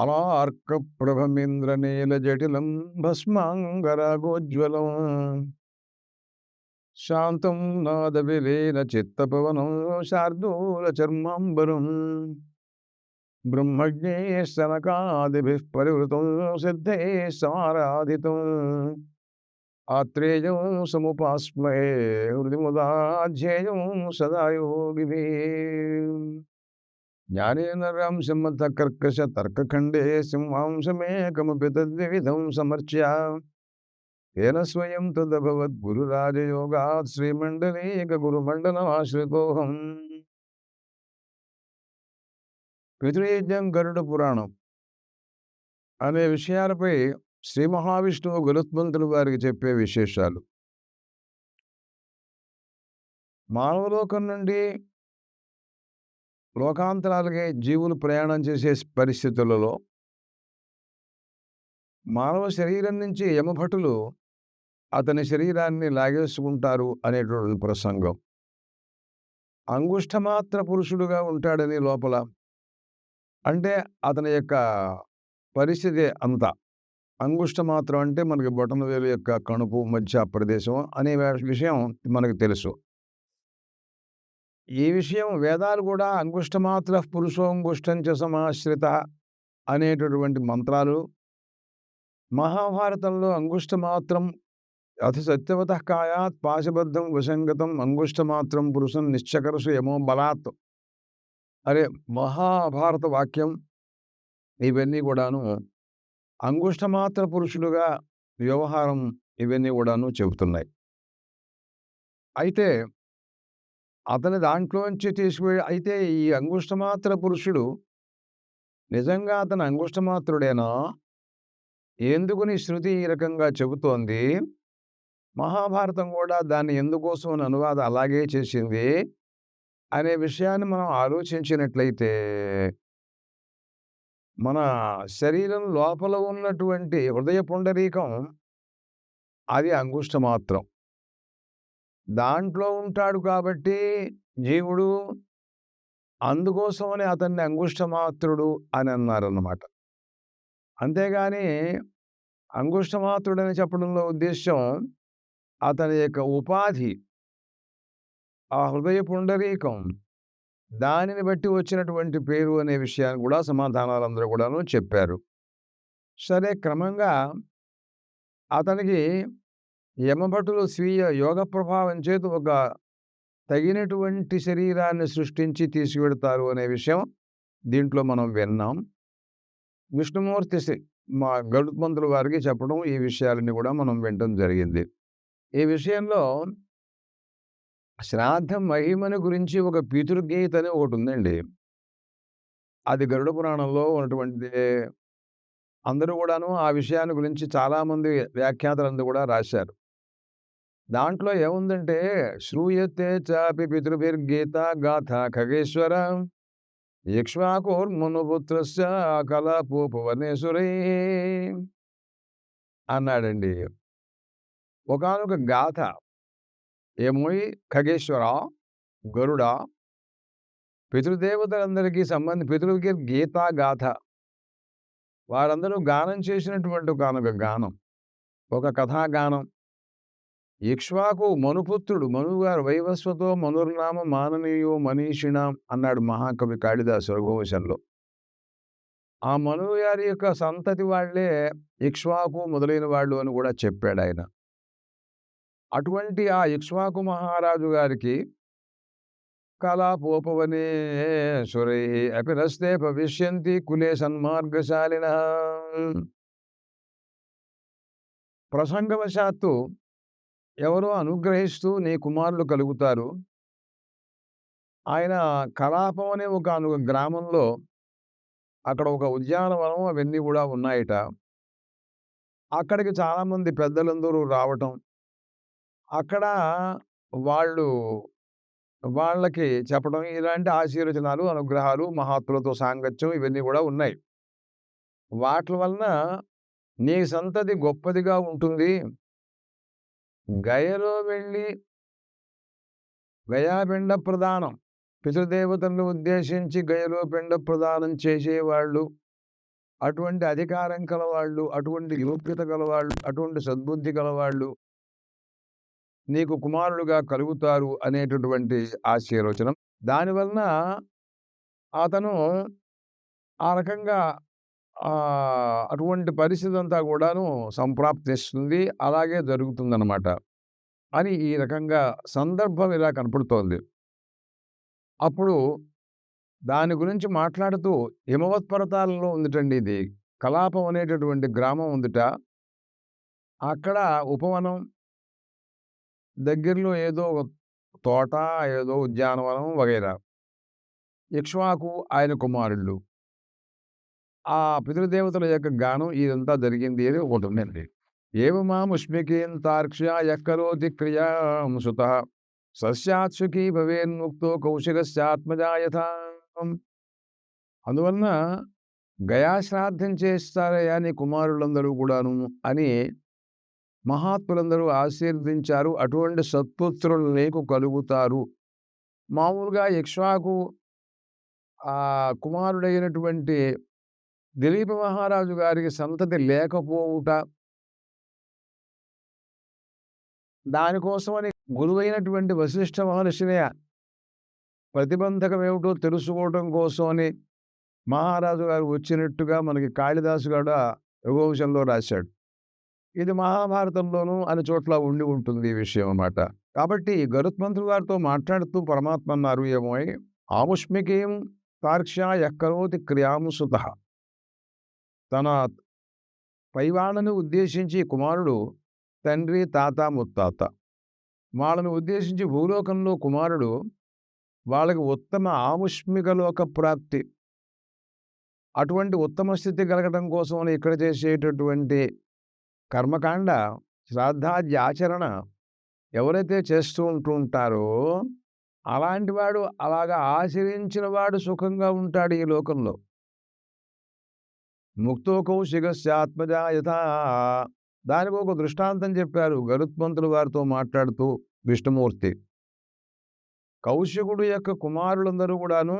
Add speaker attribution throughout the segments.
Speaker 1: మాలార్కప్రభమింద్రనీలజటిలం భస్మాంగరాగోజ్వలం శాంతం నాదవిలీన చిత్తపవనం శార్దూలచర్మాంబరం బ్రహ్మజ్ఞే సనకాదిభిः పరివృతం సిద్ధే సమారాధితం. ఆత్రేయం సముపాస్మహే హృదిముదాధ్యేయం సదా యోగిభిः జ్ఞానేన సింహ కర్కశ తర్కఖండే సింహాంశమేకమపి తద్విధం సమర్చ్య. తేన స్వయం తదభవద్ గురురాజయోగాత్ శ్రీమండలీక గురుమండలమాశ్రితోహం పితృయజ్ఞం గరుడ పురాణం అనే విషయాలపై శ్రీ మహావిష్ణువు గరుత్మంతులు వారికి చెప్పే విశేషాలు. మానవలోకం నుండి లోకాంతరాలకే జీవులు ప్రయాణం చేసే పరిస్థితులలో మానవ శరీరం నుంచి యమభటులు అతని శరీరాన్ని లాగేసుకుంటారు అనేటువంటి ప్రసంగం. అంగుష్టమాత్ర పురుషుడుగా ఉంటాడని లోపల. అంటే అతని యొక్క పరిస్థితి అంత. అంగుష్టమాత్రం అంటే మనకి బొటన వేలు యొక్క కణుపు మధ్య ప్రదేశం అనే విషయం మనకు తెలుసు. ఈ విషయం వేదాలు కూడా అంగుష్టమాత్ర పురుషోంగుష్టంచ సమాశ్రిత అనేటటువంటి మంత్రాలు. మహాభారతంలో అంగుష్టమాత్రం అతి సత్యవత కాయాత్ పాశబద్ధం వశంగతం అంగుష్టమాత్రం పురుషం నిశ్చకరసు యమో బలాత్. అరే మహాభారత వాక్యం ఇవన్నీ కూడాను అంగుష్టమాత్ర పురుషుడుగా వ్యవహారం ఇవన్నీ కూడాను చెబుతున్నాయి. అయితే అతని దాంట్లోంచి తీసుకువెళ్ళి అయితే ఈ అంగుష్టమాత్ర పురుషుడు నిజంగా అతను అంగుష్టమాత్రుడేనా? ఎందుకుని శృతి ఈ రకంగా చెబుతోంది? మహాభారతం కూడా దాన్ని ఎందుకోసం అని అనువాదం అలాగే చేసింది అనే విషయాన్ని మనం ఆలోచించినట్లయితే మన శరీరం లోపల ఉన్నటువంటి హృదయ పుండరీకం అది అంగుష్టమాత్రం. దాంట్లో ఉంటాడు కాబట్టి జీవుడు అందుకోసమని అతన్ని అంగుష్టమాత్రుడు అని అన్నారన్నమాట. అంతేగాని అంగుష్టమాత్రుడని చెప్పడంలో ఉద్దేశం అతని యొక్క ఉపాధి ఆ హృదయ పుండరీకం దానిని బట్టి వచ్చినటువంటి పేరు అనే విషయాన్ని కూడా సమాధానాలు అందరూ కూడాను చెప్పారు. సరే క్రమంగా అతనికి యమభటులు స్వీయ యోగ ప్రభావం చేత ఒక తగినటువంటి శరీరాన్ని సృష్టించి తీసుకెడతారు అనే విషయం దీంట్లో మనం విన్నాం. విష్ణుమూర్తి మా గరుత్మంతుల వారికి చెప్పడం ఈ విషయాలని కూడా మనం వినటం జరిగింది. ఈ విషయంలో శ్రాద్ధం మహిమని గురించి ఒక పితృగీత అని ఒకటి ఉందండి. అది గరుడ పురాణంలో ఉన్నటువంటి అందరూ కూడాను ఆ విషయాన్ని గురించి చాలామంది వ్యాఖ్యాతలందరూ కూడా రాశారు. దాంట్లో ఏముందంటే శ్రూయతే చాపి పితృభిర్గీత గాథ ఖగేశ్వర ఇక్ష్వాకోర్మనుపుత్రస్య భువనేశ్వరీ అన్నాడండి. ఒకనొక గాథ. ఏమోయి ఖగేశ్వర గరుడ పితృదేవతలందరికీ సంబంధి పితృకి గీతా గాథ. వారందరూ గానం చేసినటువంటి ఒక గానం ఒక కథాగానం. ఇక్ష్వాకు మనుపుత్రుడు. మనుగారు వైవస్వతో మనుర్నామ మాననీయో మనీషిణాం అన్నాడు మహాకవి కాళిదాసు రఘువంశంలో. ఆ మనువు గారి యొక్క సంతతి వాళ్ళే ఇక్ష్వాకు మొదలైన వాళ్ళు అని కూడా చెప్పాడు ఆయన. అటువంటి ఆ ఇక్ష్వాకు మహారాజు గారికి కళాపోపవనేశ్వరై అపిరస్తే భవిష్యంతి కులే సన్మార్గశాలిన. ప్రసంగవశాత్తు ఎవరో అనుగ్రహిస్తూ నీ కుమారులు కలుగుతారు. ఆయన కలాపం అనే ఒక గ్రామంలో అక్కడ ఒక ఉద్యానవనం అవన్నీ కూడా ఉన్నాయట. అక్కడికి చాలామంది పెద్దలందరూ రావటం. అక్కడ వాళ్ళు వాళ్ళకి చెప్పడం ఇలాంటి ఆశీర్వచనాలు అనుగ్రహాలు మహాత్ములతో సాంగత్యం ఇవన్నీ కూడా ఉన్నాయి. వాటి వలన నీ సంతతి గొప్పదిగా ఉంటుంది. గయలో వెళ్ళి గయాపిండ ప్రదానం. పితృదేవతలను ఉద్దేశించి గయలో పిండ ప్రదానం చేసేవాళ్ళు. అటువంటి అధికారం కలవాళ్ళు అటువంటి యోగ్యత గలవాళ్ళు అటువంటి సద్బుద్ధి గలవాళ్ళు నీకు కుమారులుగా కలుగుతారు అనేటటువంటి ఆశీర్వచనం దానివలన అతను ఆ రకంగా అటువంటి పరిస్థితి అంతా కూడాను సంప్రాప్తిస్తుంది అలాగే జరుగుతుందన్నమాట అని ఈ రకంగా సందర్భం ఇలా కనపడుతోంది. అప్పుడు దాని గురించి మాట్లాడుతూ హిమవత్ పర్వతాలలో ఉందిటండి ఇది. కలాపం అనేటటువంటి గ్రామం ఉందిట. అక్కడ ఉపవనం దగ్గరలో ఏదో ఒక తోట ఏదో ఉద్యానవనం వగైరా. ఇక్ష్వాకు ఆయన కుమారుళ్ళు. ఆ పితృదేవతల యొక్క గానం ఇదంతా జరిగింది అని ఒకటి ఉందండి. ఏవమాముష్మికీం తార్క్ష్య యక్కరోతి క్రియాం సుత సస్యాత్సుఖీ భవేన్ముక్తో కౌశికస్యాత్మజాయథ అందువలన గయాశ్రాద్ధం చేస్తారయా నీ కుమారులందరూ కూడాను అని మహాత్ములందరూ ఆశీర్వదించారు. అటువంటి సత్పుత్రులు నీకు కలుగుతారు. మామూలుగా యక్ష్వాకు ఆ కుమారుడైనటువంటి దిలీప మహారాజు గారికి సంతతి లేకపోవుట దానికోసమని గురువైనటువంటి వశిష్ఠ మహర్షినే ప్రతిబంధకం ఏమిటో తెలుసుకోవటం కోసమని మహారాజు గారు వచ్చినట్టుగా మనకి కాళిదాసు కూడా రఘువంశంలో రాశాడు. ఇది మహాభారతంలోనూ అన్ని చోట్ల ఉండి ఉంటుంది ఈ విషయం అన్నమాట. కాబట్టి గరుత్మంతుడు గారితో మాట్లాడుతూ పరమాత్మ అన్నారు ఏమో ఆముష్మికీం తార్క్ష్య ఎక్కరోతి క్రియాము సుత. తన పైవాళ్ళను ఉద్దేశించి కుమారుడు తండ్రి తాత ముత్తాత. వాళ్ళను ఉద్దేశించి భూలోకంలో కుమారుడు వాళ్ళకి ఉత్తమ ఆముష్మిక లోక ప్రాప్తి. అటువంటి ఉత్తమ స్థితి కలగడం కోసం ఇక్కడ చేసేటటువంటి కర్మకాండ శ్రాద్ధాద్య ఆచరణ ఎవరైతే చేస్తూ ఉంటూ ఉంటారో అలాంటి వాడు అలాగా ఆచరించిన వాడు సుఖంగా ఉంటాడు ఈ లోకంలో. ముక్తో కౌశికస్యాత్మజాయత దానికి ఒక దృష్టాంతం చెప్పారు గరుత్మంతులు వారితో మాట్లాడుతూ విష్ణుమూర్తి. కౌశికుడు యొక్క కుమారులందరూ కూడాను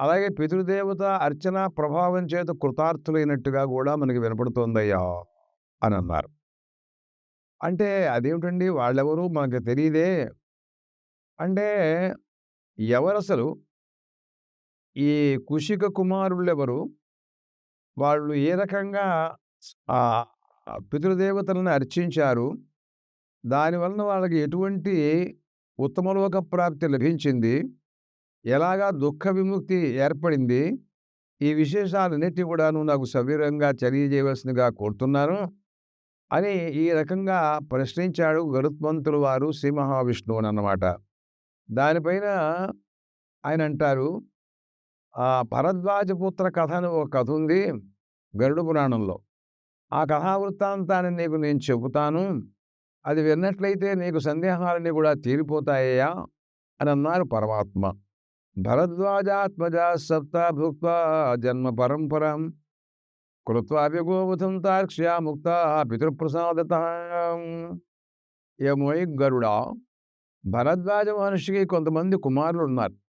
Speaker 1: అలాగే పితృదేవత అర్చన ప్రభావం చేత కృతార్థులైనట్టుగా కూడా మనకి వినపడుతోందయ్యా అని అన్నారు. అంటే అదేమిటండి వాళ్ళెవరు మనకు తెలియదే? అంటే ఎవరసలు? ఈ కుషిక కుమారులెవరు? వాళ్ళు ఏ రకంగా ఆ పితృదేవతలను అర్చించారు దానివలన వాళ్ళకి ఎటువంటి ఉత్తమలోక ప్రాప్తి లభించింది ఎలాగా దుఃఖ విముక్తి ఏర్పడింది ఈ విశేషాలన్నిటి కూడాను నాకు సవివరంగా తెలియజేయవలసిందిగా కోరుతున్నాను అని ఈ రకంగా ప్రశ్నించాడు గరుత్మంతులు వారు శ్రీ మహావిష్ణువుని అన్నమాట. దానిపైన ఆయన అంటారు ఆ భరద్వాజపుత్ర కథ అని ఒక కథ ఉంది గరుడు పురాణంలో. ఆ కథావృత్తాంతాన్ని నీకు నేను చెబుతాను. అది విన్నట్లయితే నీకు సందేహాలన్నీ కూడా తీరిపోతాయ్యా అని అన్నారు పరమాత్మ. భరద్వాజాత్మజ సప్త భుక్త జన్మ పరంపరం కృత్వాభిగోవతం తార్క్ష్యా ముక్త పితృప్రసాదత. ఏమోయ్ గరుడా భరద్వాజ మహర్షికి కొంతమంది కుమారులు ఉన్నారు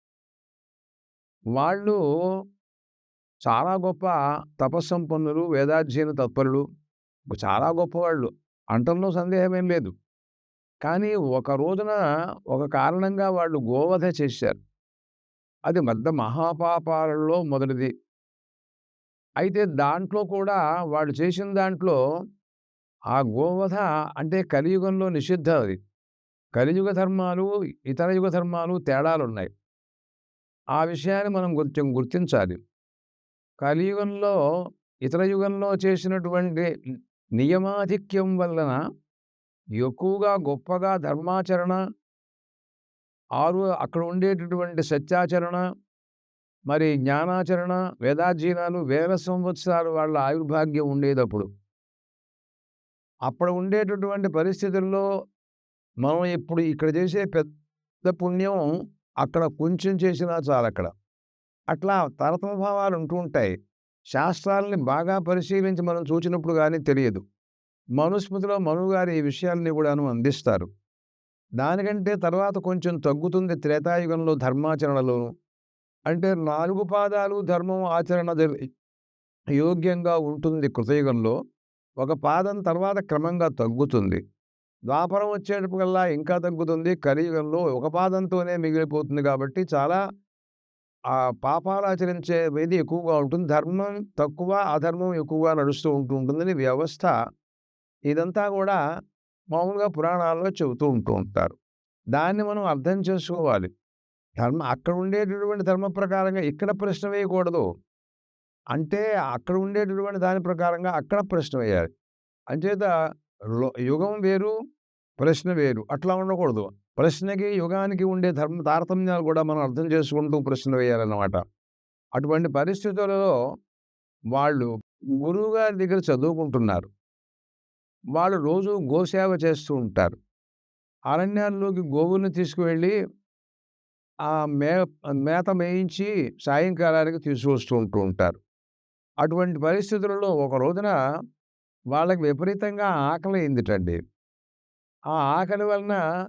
Speaker 1: వాళ్ళు చాలా గొప్ప తపస్సంపన్నులు వేదాధ్యయన తత్పరులు. చాలా గొప్పవాళ్ళు. అంటంలో సందేహమేం లేదు. కానీ ఒక రోజున ఒక కారణంగా వాళ్ళు గోవధ చేశారు. అది పెద్ద మహాపాపాలలో మొదటిది. అయితే దాంట్లో కూడా వాళ్ళు చేసిన దాంట్లో ఆ గోవధ అంటే కలియుగంలో నిషిద్ధ అది. కలియుగ ధర్మాలు ఇతర యుగ ధర్మాలు తేడాలు ఉన్నాయి ఆ విషయాన్ని మనం కొంచెం గుర్తించాలి. కలియుగంలో ఇతర యుగంలో చేసినటువంటి నియమాధిక్యం వలన ఎక్కువగా గొప్పగా ధర్మాచరణ ఆరు అక్కడ ఉండేటటువంటి సత్యాచరణ మరి జ్ఞానాచరణ వేదాధ్యయనాలు వేల సంవత్సరాలు వాళ్ళ ఆయుర్భాగ్యం ఉండేటప్పుడు. అప్పుడు ఉండేటటువంటి పరిస్థితుల్లో మనం ఇప్పుడు ఇక్కడ చేసే పెద్ద పుణ్యం అక్కడ కొంచెం చేసినా చాలు అక్కడ. అట్లా తరతమ భావాలు ఉంటూ ఉంటాయి. శాస్త్రాలని బాగా పరిశీలించి మనం చూసినప్పుడు కానీ తెలియదు. మనుస్మృతిలో మనుగారు ఈ విషయాల్ని కూడాను అందిస్తారు. దానికంటే తర్వాత కొంచెం తగ్గుతుంది త్రేతాయుగంలో ధర్మాచరణలోను. అంటే నాలుగు పాదాలు ధర్మం ఆచరణ యోగ్యంగా ఉంటుంది కృతయుగంలో. ఒక పాదం తర్వాత క్రమంగా తగ్గుతుంది. ద్వాపరం వచ్చేటప్పటికల్లా ఇంకా తగ్గుతుంది. కలియుగంలో ఒక పాదంతోనే మిగిలిపోతుంది కాబట్టి చాలా ఆ పాపాలు ఆచరించే ఇది ఎక్కువగా ఉంటుంది. ధర్మం తక్కువ అధర్మం ఎక్కువగా నడుస్తూ ఉంటూ ఉంటుందని వ్యవస్థ ఇదంతా కూడా మామూలుగా పురాణాల్లో చెబుతూ ఉంటూ ఉంటారు. దాన్ని మనం అర్థం చేసుకోవాలి. ధర్మ అక్కడ ఉండేటటువంటి ధర్మ ప్రకారంగా ఇక్కడ ప్రశ్న వేయకూడదు. అంటే అక్కడ ఉండేటటువంటి దాని ప్రకారంగా అక్కడ ప్రశ్న వేయాలి. అంచేత యుగం వేరు ప్రశ్న వేరు. అట్లా ఉండకూడదు. ప్రశ్నకి యుగానికి ఉండే ధర్మ తారతమ్యాలు కూడా మనం అర్థం చేసుకుంటూ ప్రశ్న వేయాలన్నమాట. అటువంటి పరిస్థితులలో వాళ్ళు గురువుగారి దగ్గర చదువుకుంటున్నారు. వాళ్ళు రోజు గోసేవ చేస్తూ ఉంటారు. అరణ్యాల్లోకి గోవుల్ని తీసుకువెళ్ళి ఆ మే మేత మేయించి సాయంకాలానికి తీసుకొస్తూ ఉంటూ ఉంటారు. అటువంటి పరిస్థితులలో ఒక రోజున వాళ్ళకి విపరీతంగా ఆకలి అయిందిటండి. ఆ ఆకలి వలన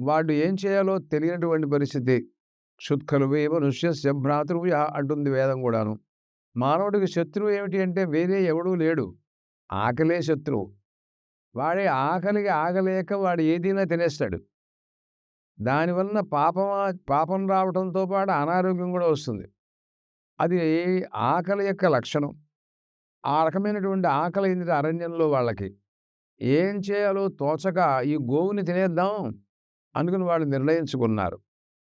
Speaker 1: వాడు ఏం చేయాలో తెలియనటువంటి పరిస్థితి. క్షుత్కలువే మనుష్యస్య భ్రాతృవు అంటుంది వేదం కూడాను. మానవుడికి శత్రువు ఏమిటి అంటే వేరే ఎవడూ లేడు. ఆకలే శత్రువు. వాడి ఆకలికి ఆగలేక వాడు ఏదైనా తినేస్తాడు. దానివలన పాపం పాపం రావడంతో పాటు అనారోగ్యం కూడా వస్తుంది. అది ఆకలి యొక్క లక్షణం. ఆ రకమైనటువంటి ఆకలి అయింది అరణ్యంలో వాళ్ళకి. ఏం చేయాలో తోచక ఈ గోవుని తినేద్దాం అనుకుని వాళ్ళు నిర్ణయించుకున్నారు.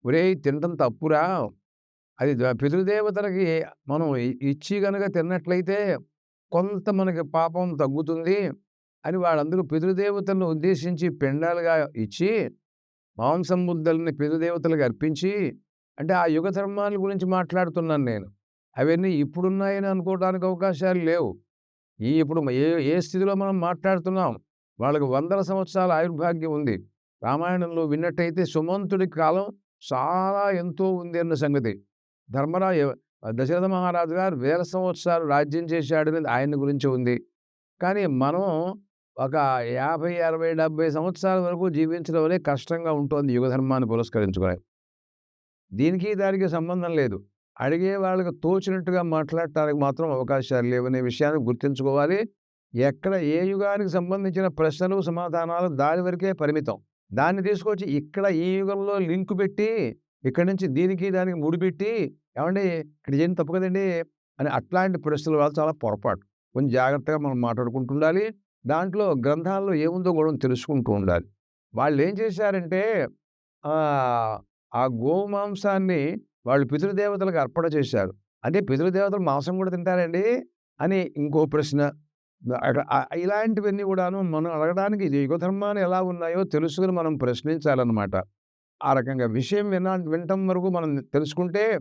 Speaker 1: ఒరేయ్! తినటం తప్పురా. అది పితృదేవతలకి మనం ఇచ్చి గనుక తిన్నట్లయితే కొంత మనకి పాపం తగ్గుతుంది అని వాళ్ళందరూ పితృదేవతలను ఉద్దేశించి పిండాలుగా ఇచ్చి మాంసం ముద్దల్ని పితృదేవతలకు అర్పించి అంటే ఆ యుగ ధర్మాల గురించి మాట్లాడుతున్నాను నేను. అవన్నీ ఇప్పుడున్నాయని అనుకోవడానికి అవకాశాలు లేవు. ఈ ఇప్పుడు ఏ ఏ స్థితిలో మనం మాట్లాడుతున్నాం? వాళ్ళకి వందల సంవత్సరాల ఆయుర్భాగ్యం ఉంది. రామాయణంలో విన్నట్టయితే సుమంతుడి కాలం చాలా ఎంతో ఉంది అన్న సంగతి. ధర్మరా దశరథ మహారాజు గారు వేల సంవత్సరాలు రాజ్యం చేశాడని ఆయన గురించి ఉంది. కానీ మనం ఒక యాభై అరవై డెబ్బై సంవత్సరాల వరకు జీవించడం అనేది కష్టంగా ఉంటుంది యుగధర్మాన్ని పురస్కరించుకోవాలి దీనికి దానికి సంబంధం లేదు. అడిగే వాళ్ళకి తోచినట్టుగా మాట్లాడటానికి మాత్రం అవకాశాలు లేవనే విషయాన్ని గుర్తుంచుకోవాలి. ఎక్కడ ఏ యుగానికి సంబంధించిన ప్రశ్నలు సమాధానాలు దాని వరకే పరిమితం. దాన్ని తీసుకొచ్చి ఇక్కడ ఈ యుగంలో లింకు పెట్టి ఇక్కడి నుంచి దీనికి దానికి ముడిపెట్టి ఏమండి ఇక్కడ ఏం తప్పు కదండి అని అట్లాంటి ప్రశ్నలు వాళ్ళు చాలా పొరపాటు. కొంచెం జాగ్రత్తగా మనం మాట్లాడుకుంటూ ఉండాలి. దాంట్లో గ్రంథాల్లో ఏముందో కూడా తెలుసుకుంటూ ఉండాలి. వాళ్ళు ఏం చేశారంటే ఆ, ఆ వాళ్ళు పితృదేవతలకు అర్పణ చేశారు. అంటే పితృదేవతలు మాంసం కూడా తింటారండి? అని ఇంకో ప్రశ్న. ఇలాంటివన్నీ కూడాను మనం అడగడానికి ఇది ఎలా ఉన్నాయో తెలుసుకుని మనం ప్రశ్నించాలన్నమాట. ఆ రకంగా విషయం వినా వినటం వరకు మనం తెలుసుకుంటే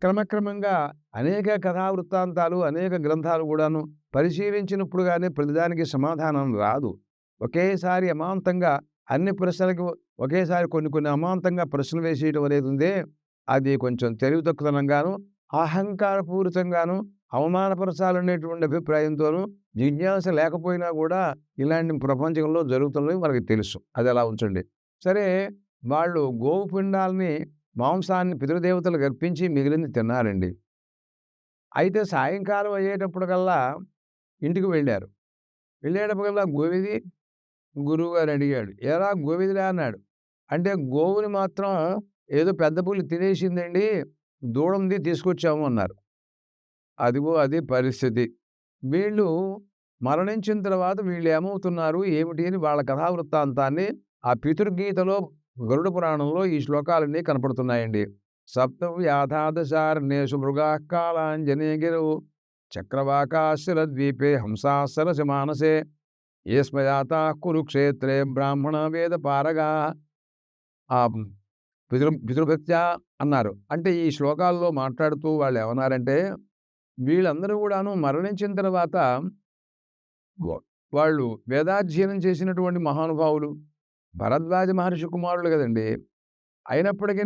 Speaker 1: క్రమక్రమంగా అనేక కథా వృత్తాంతాలు అనేక గ్రంథాలు కూడాను పరిశీలించినప్పుడు కానీ ప్రతిదానికి సమాధానం రాదు. ఒకేసారి అమాంతంగా అన్ని ప్రశ్నలకు ఒకేసారి కొన్ని కొన్ని అమాంతంగా ప్రశ్నలు వేసేయటం అనేది ఉందే అది కొంచెం తెలివి తక్కువనంగాను అహంకారపూరితంగాను అవమానపరచాలనేటువంటి అభిప్రాయంతోనూ జిజ్ఞాస లేకపోయినా కూడా ఇలాంటి ప్రపంచంలో జరుగుతున్నవి మనకి తెలుసు. అది అలా ఉంచండి. సరే వాళ్ళు గోవు పిండాలని మాంసాన్ని పితృదేవతలు గర్పించి మిగిలింది తిన్నారండి. అయితే సాయంకాలం అయ్యేటప్పటికల్లా ఇంటికి వెళ్ళారు. వెళ్ళేటప్పటికల్లా గోవిది గురువుగారు అడిగాడు ఎరా గోవిదిరా అన్నాడు. అంటే గోవుని మాత్రం ఏదో పెద్ద పులి తినేసిందండి దూడంది తీసుకొచ్చాము అన్నారు. అదిగో అది పరిస్థితి. వీళ్ళు మరణించిన తర్వాత వీళ్ళు ఏమవుతున్నారు ఏమిటి అని వాళ్ళ కథావృత్తాంతాన్ని ఆ పితృగీతలో గరుడ పురాణంలో ఈ శ్లోకాలన్నీ కనపడుతున్నాయండి. సప్త వ్యాధాదశారణ్యేషు మృగా కాలాంజనేగిరు చక్రవాకాశల ద్వీపే హంసాసరస మానసే ఏస్మయాత కురుక్షేత్రే బ్రాహ్మణ వేద పారగా. ఆ పితృ పితృభక్త్య అన్నారు. అంటే ఈ శ్లోకాల్లో మాట్లాడుతూ వాళ్ళు ఏమన్నారంటే వీళ్ళందరూ కూడాను మరణించిన తర్వాత వాళ్ళు వేదాధ్యయనం చేసినటువంటి మహానుభావులు భరద్వాజ మహర్షి కుమారులు కదండి. అయినప్పటికీ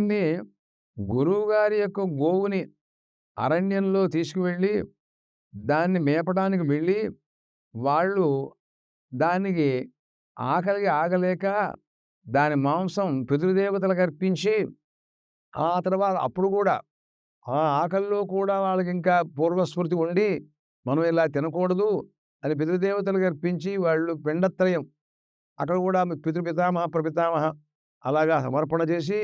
Speaker 1: గురువు గారి యొక్క గోవుని అరణ్యంలో తీసుకువెళ్ళి దాన్ని మేపడానికి వెళ్ళి వాళ్ళు దానికి ఆకలికి ఆగలేక దాని మాంసం పితృదేవతలకు అర్పించి ఆ తర్వాత అప్పుడు కూడా ఆ ఆకల్లో కూడా వాళ్ళకి ఇంకా పూర్వస్మృతి ఉండి మనం ఇలా తినకూడదు అని పితృదేవతలకు అర్పించి వాళ్ళు పిండత్రయం అక్కడ కూడా పితృపితామహ ప్రపితామహ అలాగా సమర్పణ చేసి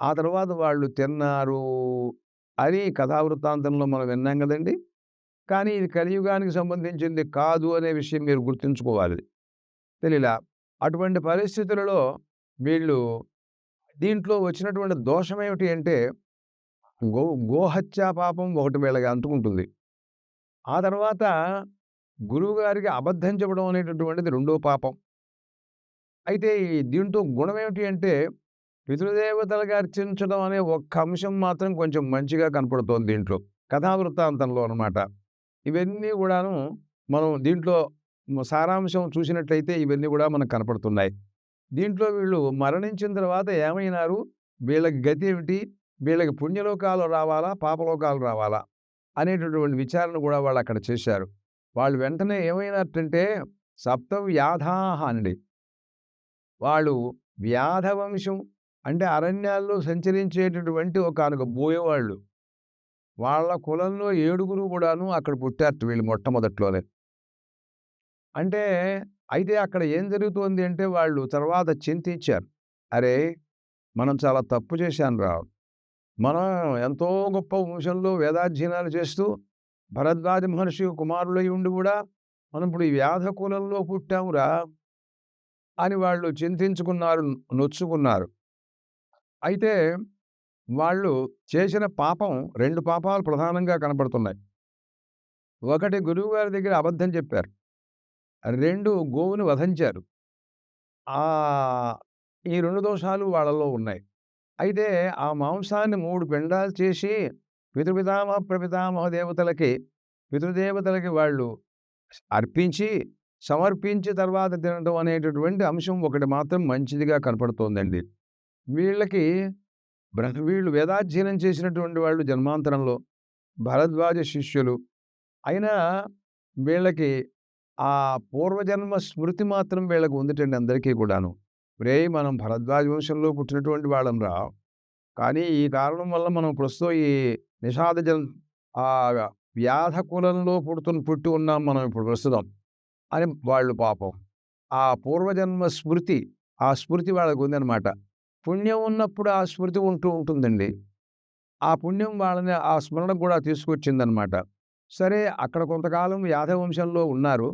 Speaker 1: ఆ తర్వాత వాళ్ళు తిన్నారు అని కథావృత్తాంతంలో మనం విన్నాం కదండి. కానీ ఇది కలియుగానికి సంబంధించింది కాదు అనే విషయం మీరు గుర్తుంచుకోవాలి. తెలియలా అటువంటి పరిస్థితులలో వీళ్ళు దీంట్లో వచ్చినటువంటి దోషం ఏమిటి అంటే గో గోహత్యా పాపం ఒకటి వీళ్ళగా అంటుకుంటుంది. ఆ తర్వాత గురువుగారికి అబద్ధం చెప్పడం అనేటటువంటిది రెండో పాపం. అయితే దీంట్లో గుణం ఏమిటి అంటే పితృదేవతలకు అర్చించడం అనే ఒక్క అంశం మాత్రం కొంచెం మంచిగా కనపడుతోంది దీంట్లో. కథావృత్తాంతంలో అనమాట ఇవన్నీ కూడాను మనం దీంట్లో సారాంశం చూసినట్లయితే ఇవన్నీ కూడా మనకు కనపడుతున్నాయి. దీంట్లో వీళ్ళు మరణించిన తర్వాత ఏమైనారు? వీళ్ళకి గతి ఏమిటి? వీళ్ళకి పుణ్యలోకాలు రావాలా? పాపలోకాలు రావాలా? అనేటటువంటి విచారణ కూడా వాళ్ళు అక్కడ చేశారు. వాళ్ళు వెంటనే ఏమైనట్టంటే సప్తవ్యాధాహ అండి. వాళ్ళు వ్యాధవంశం అంటే అరణ్యాల్లో సంచరించేటటువంటి ఒక అనుక బోయేవాళ్ళు. వాళ్ళ కులంలో ఏడుగురు కూడాను అక్కడ పుట్టారు వీళ్ళు మొట్టమొదట్లోనే. అంటే అయితే అక్కడ ఏం జరుగుతోంది అంటే వాళ్ళు తర్వాత చింతించారు. అరే! మనం చాలా తప్పు చేశాను రా. మనం ఎంతో గొప్ప వంశంలో వేదాధ్యయనాలు చేస్తూ భరద్వాజ మహర్షి కుమారులై ఉండి కూడా మనం ఇప్పుడు ఈ వ్యాధ కులంలో పుట్టామురా అని వాళ్ళు చింతించుకున్నారు నొచ్చుకున్నారు. అయితే వాళ్ళు చేసిన పాపం రెండు పాపాలు ప్రధానంగా కనపడుతున్నాయి. ఒకటి గురువుగారి దగ్గర అబద్ధం చెప్పారు. రెండు గోవును వధించారు. ఆ! ఈ రెండు దోషాలు వాళ్ళలో ఉన్నాయి. అయితే ఆ మాంసాన్ని మూడు పిండాలు చేసి పితృపితామహ ప్రపితామహ దేవతలకి పితృదేవతలకి వాళ్ళు అర్పించి సమర్పించి తర్వాత తినడం అనేటటువంటి అంశం ఒకటి మాత్రం మంచిదిగా కనపడుతోందండి. వీళ్ళకి బ్రహ్ వీళ్ళు వేదాధ్యయనం చేసినటువంటి వాళ్ళు జన్మాంతరంలో భరద్వాజ శిష్యులు. అయినా వీళ్ళకి ఆ పూర్వజన్మ స్మృతి మాత్రం వీళ్ళకి ఉందిటండి అందరికీ కూడాను. రే మనం భరద్వాజ వంశంలో పుట్టినటువంటి వాళ్ళం రా కానీ ఈ కారణం వల్ల మనం ప్రస్తుతం ఈ నిషాద జన్ ఆ వ్యాధ కులంలో పుడుతున్న పుట్టి ఉన్నాం మనం ఇప్పుడు ప్రస్తుతం. అని వాళ్ళు పాపం. ఆ పూర్వజన్మ స్మృతి ఆ స్మృతి వాళ్ళకు ఉందన్నమాట. పుణ్యం ఉన్నప్పుడు ఆ స్మృతి ఉంటూ ఉంటుందండి. ఆ పుణ్యం వాళ్ళని ఆ స్మరణ కూడా తీసుకొచ్చిందనమాట సరే అక్కడ కొంతకాలం యాదవ వంశంలో ఉన్నారు.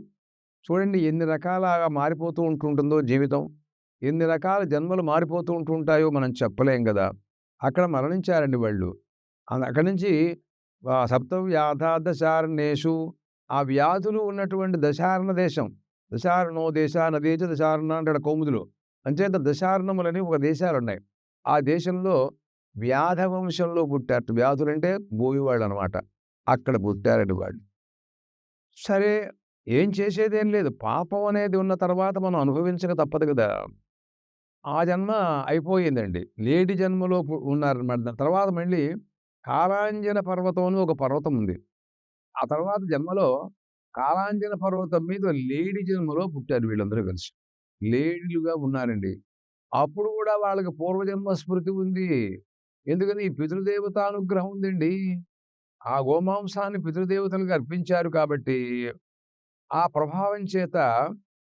Speaker 1: చూడండి ఎన్ని రకాలుగా మారిపోతూ ఉంటుంటుందో జీవితం. ఎన్ని రకాల జన్మలు మారిపోతూ ఉంటుంటాయో మనం చెప్పలేం కదా అక్కడ మరణించారండి వాళ్ళు. అక్కడి నుంచి సప్త వ్యాధాదశారణేషు ఆ వ్యాధులు ఉన్నటువంటి దశారణ దేశం. దశారణో దేశ దశారణ అంటే కౌముదులు. అంచేత దశారణములని ఒక దేశాలు ఉన్నాయి ఆ దేశంలో వ్యాధ వంశంలో పుట్టారు వ్యాధులు అంటే భూమివాళ్ళు అనమాట అక్కడ పుట్టారండి వాళ్ళు. సరే ఏం చేసేదేం లేదు. పాపం అనేది ఉన్న తర్వాత మనం అనుభవించక తప్పదు కదా! ఆ జన్మ అయిపోయిందండి. లేడి జన్మలో ఉన్నారనమాట తర్వాత మళ్ళీ కాలాంజన పర్వతం అని ఒక పర్వతం ఉంది. ఆ తర్వాత జన్మలో కాలాంజన పర్వతం మీద లేడి జన్మలో పుట్టారు వీళ్ళందరూ కలిసి. లేడీలుగా ఉన్నారండి. అప్పుడు కూడా వాళ్ళకి పూర్వజన్మ స్మృతి ఉంది. ఎందుకని ఈ పితృదేవతానుగ్రహం ఉందండి. ఆ గోమాంసాన్ని పితృదేవతలకు అర్పించారు కాబట్టి ఆ ప్రభావం చేత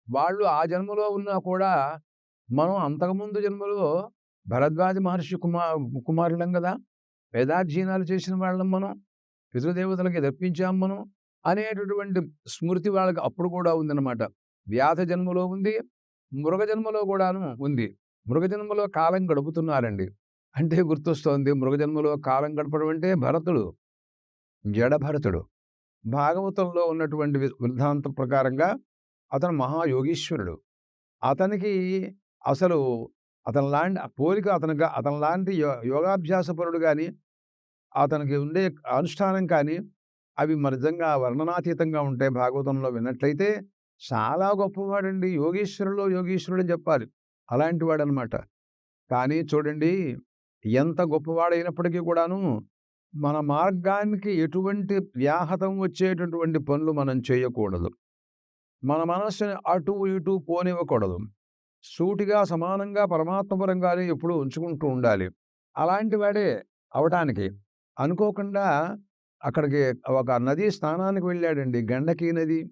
Speaker 1: వాళ్ళు ఆ జన్మలో ఉన్నా కూడా మనం అంతకుముందు జన్మలో భరద్వాజ మహర్షి కుమార్ కుమారులం కదా! వేదాధ్యయనాలు చేసిన వాళ్ళం మనం. పితృదేవతలకి తెప్పించాం మనం అనేటటువంటి స్మృతి వాళ్ళకి అప్పుడు కూడా ఉందన్నమాట. వ్యాధ జన్మలో ఉంది మృగ జన్మలో కూడాను ఉంది. మృగ జన్మలో కాలం గడుపుతున్నారండి. అంటే గుర్తొస్తోంది మృగ జన్మలో కాలం గడపడం అంటే భరతుడు జడభరతుడు. భాగవతంలో ఉన్నటువంటి వృద్ధాంతం ప్రకారంగా అతను మహాయోగీశ్వరుడు. అతనికి అసలు అతని లాంటి పోలిక అతనికి అతని లాంటి యో యోగాభ్యాసపరుడు కానీ అతనికి ఉండే అనుష్ఠానం కానీ అవి మరి నిజంగా వర్ణనాతీతంగా ఉంటే భాగవతంలో విన్నట్లయితే చాలా గొప్పవాడండి. యోగీశ్వరులో యోగీశ్వరుడు అని చెప్పాలి. అలాంటి వాడనమాట. కానీ చూడండి ఎంత గొప్పవాడైనప్పటికీ కూడాను మన మార్గానికి ఎటువంటి వ్యాహతం వచ్చేటటువంటి పనులు మనం చేయకూడదు మన మనస్సుని అటు ఇటు పోనివ్వకూడదు సూటిగా సమానంగా పరమాత్మపరంగానే ఎప్పుడు ఉంచుకుంటూ ఉండాలి అలాంటి వాడే అవటానికి అనుకోకుండా అక్కడికి ఒక నది స్నానానికి వెళ్ళాడండి. గండకీ నది.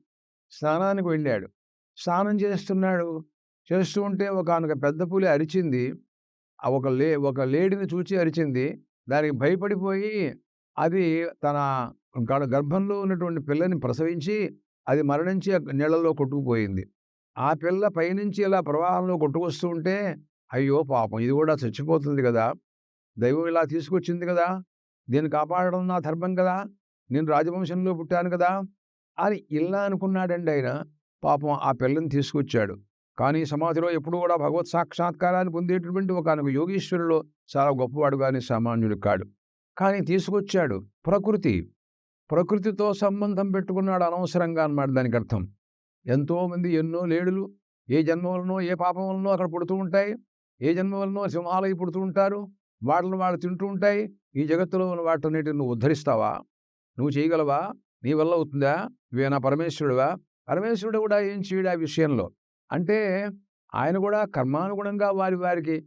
Speaker 1: స్నానానికి వెళ్ళాడు. స్నానం చేస్తున్నాడు. చేస్తూ ఉంటే ఒకానొక పెద్ద పులి అరిచింది. ఒక లే ఒక లేడిని చూచి అరిచింది. దానికి భయపడిపోయి అది తన గడ గర్భంలో ఉన్నటువంటి పిల్లని ప్రసవించి అది మరణించి నీళ్ళలో కొట్టుకుపోయింది. ఆ పిల్ల పైనుంచి ఇలా ప్రవాహంలో కొట్టుకొస్తూ ఉంటే, అయ్యో పాపం! ఇది కూడా చచ్చిపోతుంది కదా దైవం ఇలా తీసుకొచ్చింది కదా దీన్ని కాపాడడం నా ధర్మం కదా నేను రాజవంశంలో పుట్టాను కదా అని ఇలా అనుకున్నాడండి ఆయన. పాపం ఆ పిల్లని తీసుకొచ్చాడు. కానీ సమాధిలో ఎప్పుడు కూడా భగవత్ సాక్షాత్కారాన్ని పొందేటటువంటి ఒక యోగీశ్వరులో చాలా గొప్పవాడు గాని సామాన్యుడు కాడు. కానీ తీసుకొచ్చాడు. ప్రకృతి. ప్రకృతితో సంబంధం పెట్టుకున్నాడు అనవసరంగా అన్నమాట దానికర్థం. ఎంతోమంది ఎన్నో లేడులు ఏ జన్మ వలనో, ఏ పాపం వలనో అక్కడ పుడుతూ ఉంటాయి. ఏ జన్మ వలనో సింహాలై పుడుతూ ఉంటారు. వాటిని వాళ్ళు తింటూ ఉంటాయి. ఈ జగత్తులో ఉన్న వాటన్నిటిని నువ్వు ఉద్ధరిస్తావా? నువ్వు చేయగలవా? నీ వల్ల అవుతుందా? నువ్వేనా పరమేశ్వరుడివా? పరమేశ్వరుడు కూడా ఏం చేయడు ఆ విషయంలో. అంటే ఆయన కూడా కర్మానుగుణంగా వారి వారికి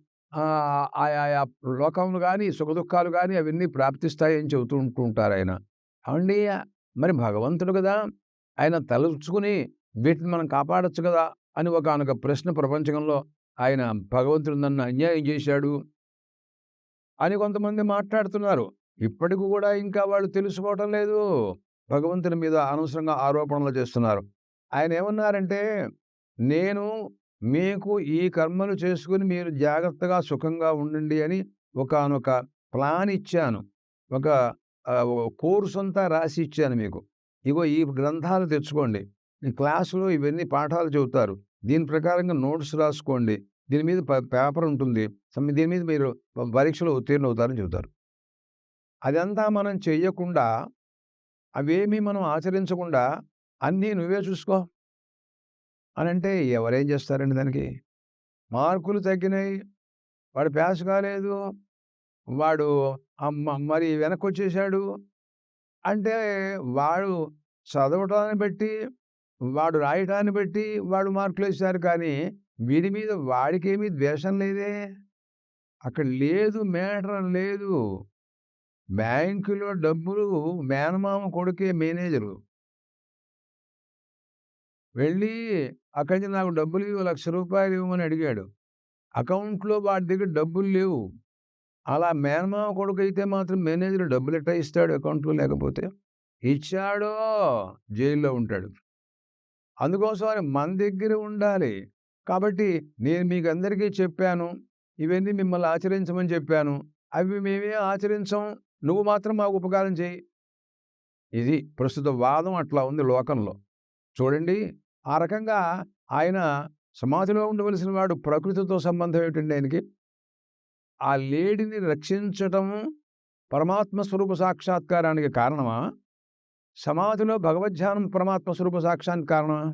Speaker 1: ఆయా ఆయా లోకములు సుఖ సుఖదుఖాలు కానీ అవన్నీ ప్రాప్తిస్తాయని చెబుతూ ఉంటుంటారు ఆయన ఏవండీ మరి భగవంతుడు కదా ఆయన తలుచుకుని వీటిని మనం కాపాడచ్చు కదా అని ఒకానొక ప్రశ్న ప్రపంచంలో ఆయన భగవంతుడు నన్ను అన్యాయం చేశాడు. అని కొంతమంది మాట్లాడుతున్నారు. ఇప్పటికి కూడా ఇంకా వాళ్ళు తెలుసుకోవటం లేదు. భగవంతుని మీద అనవసరంగా ఆరోపణలు చేస్తున్నారు. ఆయనేమన్నారంటే, నేను మీకు ఈ కర్మలు చేసుకుని మీరు జాగ్రత్తగా సుఖంగా ఉండండి అని ఒకానొక ప్లాన్ ఇచ్చాను. ఒక కోర్స్ అంతా రాసి ఇచ్చాను మీకు. ఇగో ఈ గ్రంథాలు తెచ్చుకోండి. క్లాసులో ఇవన్నీ పాఠాలు చెబుతారు. దీని ప్రకారంగా నోట్స్ రాసుకోండి. దీని మీద పేపర్ ఉంటుంది. దీని మీద మీరు పరీక్షలో ఉత్తీర్ణులవుతారని చెబుతారు. అదంతా మనం చెయ్యకుండా, అవేమీ మనం ఆచరించకుండా అన్నీ నువ్వే చూసుకో. అని అంటే ఎవరేం చేస్తారండి దానికి? మార్కులు తగ్గినాయి. వాడు ప్యాస్ కాలేదు. వాడు అమ్మ మరి వెనక్కొచ్చేసాడు. అంటే వాడు చదవటాన్ని బట్టి, వాడు రాయటాన్ని బట్టి వాడు మార్కులు వేశారు కానీ, వీడి మీద వాడికేమీ ద్వేషం లేదే. అక్కడ లేదు మేటర్ లేదు. బ్యాంకులో డబ్బులు మేనమామ కొడుకే మేనేజరు. వెళ్ళి అక్కడి నుంచి నాకు డబ్బులు ఇవ్వు లక్ష రూపాయలు ఇవ్వమని అడిగాడు. అకౌంట్‌లో వాడి దగ్గర డబ్బులు లేవు. అలా మేనమామ అయితే మాత్రం మేనేజర్ డబ్బులు ఎట్లా ఇస్తాడు అకౌంట్‌లో లేకపోతే? ఇచ్చాడో జైల్‌లో ఉంటాడు. అందుకోసం మన దగ్గర ఉండాలి. కాబట్టి నేను మీకు అందరికీ చెప్పాను. ఇవన్నీ మిమ్మల్ని ఆచరించమని చెప్పాను. అవి మేమే ఆచరించం. నువ్వు మాత్రం మాకు ఉపకారం చెయ్యి. ఇది ప్రస్తుత వాదం అట్లా ఉంది లోకంలో. చూడండి ఆ రకంగా ఆయన సమాధిలో ఉండవలసిన వాడు ప్రకృతితో సంబంధం ఏమిటండి ఆయనకి? ఆ లేడిని రక్షించటం పరమాత్మ స్వరూప సాక్షాత్కారానికి కారణమా? సమాధిలో భగవద్ధ్యానం పరమాత్మ స్వరూప సాక్షానికి కారణమా?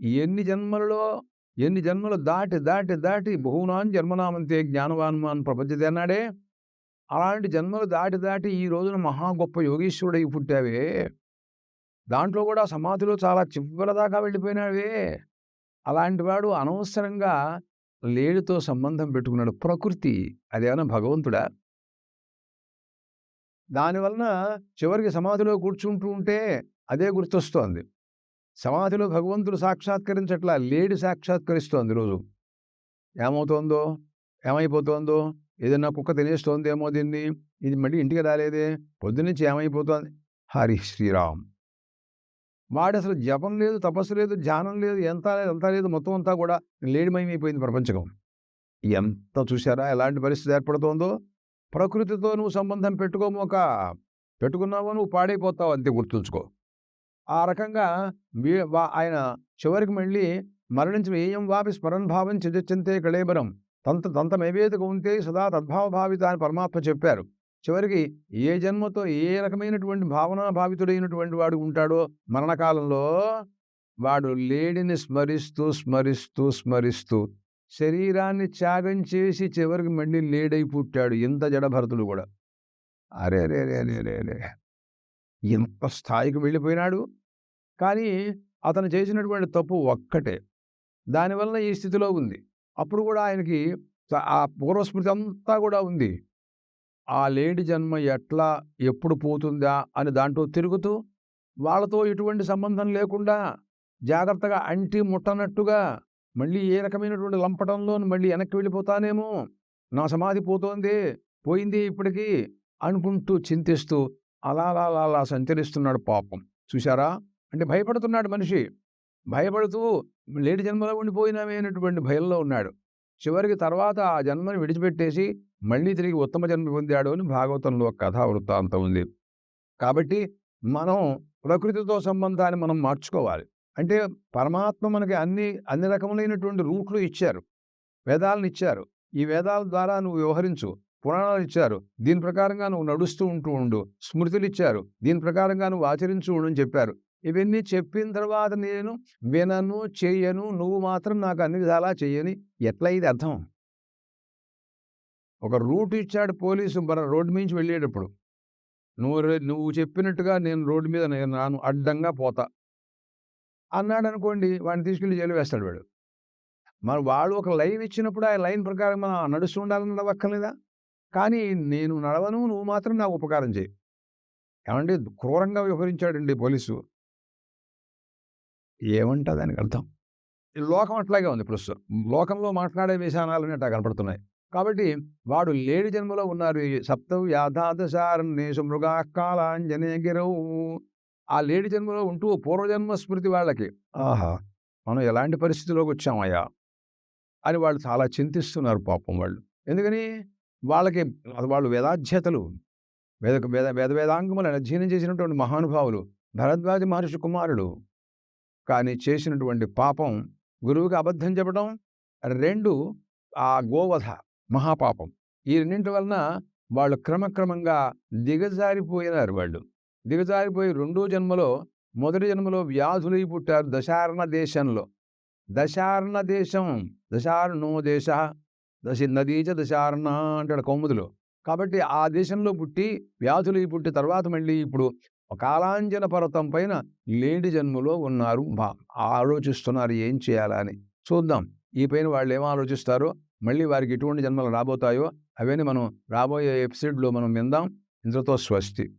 Speaker 1: ఎన్ని జన్మలలో ఎన్ని జన్మలు దాటి దాటి దాటి బహునాన్ జన్మనామంతే జ్ఞానవాన్మాన్ ప్రపంచతే అన్నాడే. అలాంటి జన్మలు దాటి దాటి ఈ రోజున మహా గొప్ప యోగీశ్వరుడై పుట్టావే. దాంట్లో కూడా సమాధిలో చాలా చివరి దాకా వెళ్ళిపోయినావే. అలాంటి వాడు అనవసరంగా లేడితో సంబంధం పెట్టుకున్నాడు. ప్రకృతి అదేమన్నా భగవంతుడా? దానివలన చివరికి సమాధిలో కూర్చుంటూ ఉంటే అదే గుర్తొస్తోంది. సమాధిలో భగవంతుడు సాక్షాత్కరించట్లా లేడి సాక్షాత్కరిస్తోంది రోజు. ఏమవుతోందో? ఏమైపోతోందో? ఏదన్నా కుక్క తినేస్తోందేమో దీన్ని. ఇది మళ్ళీ ఇంటికి రాలేదే. పొద్దునుంచి ఏమైపోతోంది? హరి శ్రీరామ్. వాడసలు జపం లేదు, తపస్సు లేదు, ధ్యానం లేదు, ఎంత లేదు, అంతా లేదు. మొత్తం అంతా కూడా లేడిమయమైపోయింది ప్రపంచకం. ఎంత చూసారా ఎలాంటి పరిస్థితి ఏర్పడుతోందో? ప్రకృతితో నువ్వు సంబంధం పెట్టుకోమోక. పెట్టుకున్నావో నువ్వు పాడైపోతావు అంతే గుర్తుంచుకో. ఆ రకంగా ఆయన చివరికి మళ్ళీ మరణించిన ఏయం వాపి స్మరణభావం భావం కళేబరం. తంత తంతమేవేతి ఉంటే సదా తద్భావభావిత అని పరమాత్మ చెప్పారు. చివరికి ఏ జన్మతో ఏ రకమైనటువంటి భావనా భావితుడైనటువంటి వాడు ఉంటాడో మరణకాలంలో వాడు లేడిని స్మరిస్తూ, స్మరిస్తూ, స్మరిస్తూ శరీరాన్ని త్యాగం చేసి చివరికి మళ్ళీ లేడై పుట్టాడు. ఇంత జడభరతుడు కూడా. అరెరెరెరెరెరే! ఎంత స్థాయికి వెళ్ళిపోయినాడు. కానీ అతను చేసినటువంటి తప్పు ఒక్కటే. దానివలన ఈ స్థితిలో ఉంది. అప్పుడు కూడా ఆయనకి ఆ పూర్వస్మృతి అంతా కూడా ఉంది. ఆ లేడి జన్మ ఎట్లా ఎప్పుడు పోతుందా అని దాంట్లో తిరుగుతూ వాళ్ళతో ఎటువంటి సంబంధం లేకుండా జాగ్రత్తగా అంటి ముట్టనట్టుగా మళ్ళీ ఏ రకమైనటువంటి లంపటంలో మళ్ళీ వెనక్కి వెళ్ళిపోతానేమో నా సమాధి పోతోంది పోయింది ఇప్పటికీ అనుకుంటూ చింతిస్తూ అలా అలా అలా అలా సంచరిస్తున్నాడు పాపం. చూశారా? అంటే భయపడుతున్నాడు మనిషి. భయపడుతూ లేడి జన్మలో ఉండిపోయినామే అనేటువంటి భయంలో ఉన్నాడు. చివరికి తర్వాత ఆ జన్మని విడిచిపెట్టేసి మళ్ళీ తిరిగి ఉత్తమ జన్మ పొందాడు అని భాగవతంలో ఒక కథా వృత్తాంతం ఉంది. కాబట్టి మనం ప్రకృతితో సంబంధాన్ని మనం మార్చుకోవాలి. అంటే పరమాత్మ మనకి అన్ని అన్ని రకములైనటువంటి రూట్లు ఇచ్చారు. వేదాలను ఇచ్చారు. ఈ వేదాల ద్వారా నువ్వు వ్యవహరించు. పురాణాలు ఇచ్చారు. దీని ప్రకారంగా నువ్వు నడుస్తూ ఉంటూ ఉండు. స్మృతులు ఇచ్చారు. దీని ప్రకారంగా నువ్వు ఆచరించు ఉండు అని చెప్పారు. ఇవన్నీ చెప్పిన తర్వాత నేను వినను చేయను నువ్వు మాత్రం నాకు అన్ని విధాలా చేయని ఎట్లా ఇది అర్థం? ఒక రూట్ ఇచ్చాడు పోలీసు మన రోడ్డు మించి వెళ్ళేటప్పుడు. నువ్వు రే- నువ్వు చెప్పినట్టుగా నేను రోడ్డు మీద నేను రాను అడ్డంగా పోతా. అన్నాడు అనుకోండి వాడిని తీసుకెళ్ళి జైలు వేస్తాడు వాడు. మరి వాడు ఒక లైన్ ఇచ్చినప్పుడు ఆ లైన్ ప్రకారం మనం నడుస్తూ ఉండాలని నడవక్కర్లేదా కానీ నేను నడవను నువ్వు మాత్రం నాకు ఉపకారం చేయి. ఏమంటే క్రూరంగా వ్యవహరించాడండి పోలీసు. ఏమంటా దానికి అర్థం? ఈ లోకం అట్లాగే ఉంది ప్రస్తుతం లోకంలో మాట్లాడే విధానాలు అట్లా కనపడుతున్నాయి. కాబట్టి వాడు లేడి జన్మలో ఉన్నారు. ఈ సప్తవు యాథాదశారణ్యేషు మృగా గిరవు ఆ లేడి జన్మలో ఉంటూ పూర్వజన్మ స్మృతి వాళ్ళకి. ఆహా! మనం ఎలాంటి పరిస్థితిలోకి వచ్చామయ్యా? అని వాళ్ళు చాలా చింతిస్తున్నారు పాపం వాళ్ళు. ఎందుకని? వాళ్ళకి వాళ్ళు వేదాధ్యతలు. వేద వేద వేద వేదాంగములను అధ్యయనం చేసినటువంటి మహానుభావులు భరద్వాజ మహర్షి కుమారుడు కానీ చేసినటువంటి పాపం గురువుకి అబద్ధం చెప్పడం రెండు ఆ గోవధ మహాపాపం. ఈ రెండింటి వలన వాళ్ళు క్రమక్రమంగా దిగజారిపోయినారు వాళ్ళు. దిగజారిపోయి రెండో జన్మలో మొదటి జన్మలో వ్యాధులై పుట్టారు దశారణ దేశంలో. దశారణ దేశం దశారణో దేశ దశ నదీచ దశారణ అంటాడు కౌముదులు. కాబట్టి ఆ దేశంలో పుట్టి వ్యాధులై పుట్టి తర్వాత మళ్ళీ ఇప్పుడు కాలాంజన పర్వతం పైన లేడి జన్మలో ఉన్నారు. ఆలోచిస్తున్నారు ఏం చేయాలని చూద్దాం. ఈ పైన వాళ్ళు ఏం ఆలోచిస్తారో మళ్ళీ వారికి ఎటువంటి జన్మలు రాబోతాయో అవన్నీ మనం రాబోయే ఎపిసోడ్లో మనం విందాం. ఇంద్రతో స్వస్తి.